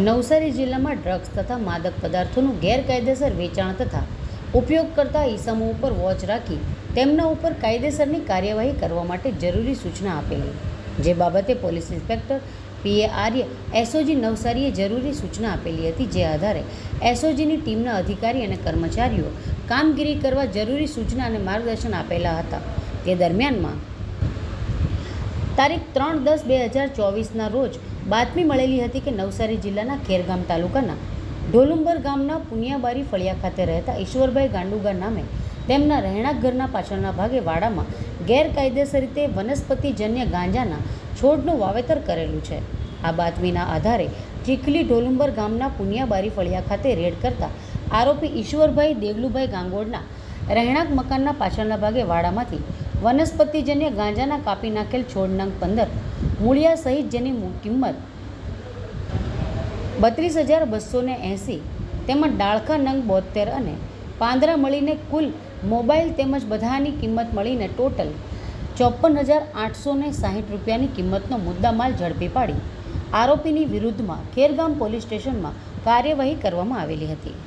નવસારી જિલ્લામાં ડ્રગ્સ તથા માદક પદાર્થોનું ગેરકાયદેસર વેચાણ તથા ઉપયોગ કરતા ઈસમો ઉપર વોચ રાખી તેમના ઉપર કાયદેસરની કાર્યવાહી કરવા માટે જરૂરી સૂચના આપેલી. જે બાબતે police inspector P A Arya SOG નવસારીએ જરૂરી સૂચના આપેલી હતી, જે આધારે એસઓજીની ટીમના અધિકારી અને કર્મચારીઓ કામગીરી કરવા જરૂરી સૂચના અને માર્ગદર્શન આપેલા હતા. તે દરમિયાનમાં? તારીખ ત્રણ દસ બે હજાર ચોવીસના રોજ બાતમી મળેલી હતી કે નવસારી જિલ્લાના ખેરગામ તાલુકાના ઢોલુંબર ગામના પુનિયાબારી ફળિયા ખાતે રહેતા ઈશ્વરભાઈ ગાંડુગા નામે તેમના રહેણાંક ઘરના પાછળના ભાગે વાડામાં ગેરકાયદેસર રીતે વનસ્પતિજન્ય ગાંજાના છોડનું વાવેતર કરેલું છે. આ બાતમીના આધારે ચીખલી ઢોલુંબર ગામના પુનિયાબારી ફળિયા ખાતે રેડ કરતા આરોપી ઈશ્વરભાઈ દેવલુભાઈ ગાંગોડના રહેણાંક મકાનના પાછળના ભાગે વાડામાંથી વનસ્પતિજન્ય ગાંજાના કાપી નાખેલ છોડનાંગ પંદર, મૂળિયા સહિત જેની કિંમત બત્રીસ હજાર બસો ને એંસી, તેમજ ડાળખા નંગ બોતેર અને પાંદરા મળીને કુલ મોબાઈલ તેમજ બધાની કિંમત મળીને ટોટલ ચોપન હજાર આઠસો ને સાહીઠ રૂપિયાની કિંમતનો મુદ્દામાલ ઝડપી પાડી. આરોપીની વિરુદ્ધમાં ખેરગામ પોલીસ સ્ટેશનમાં કાર્યવાહી કરવામાં આવેલી હતી.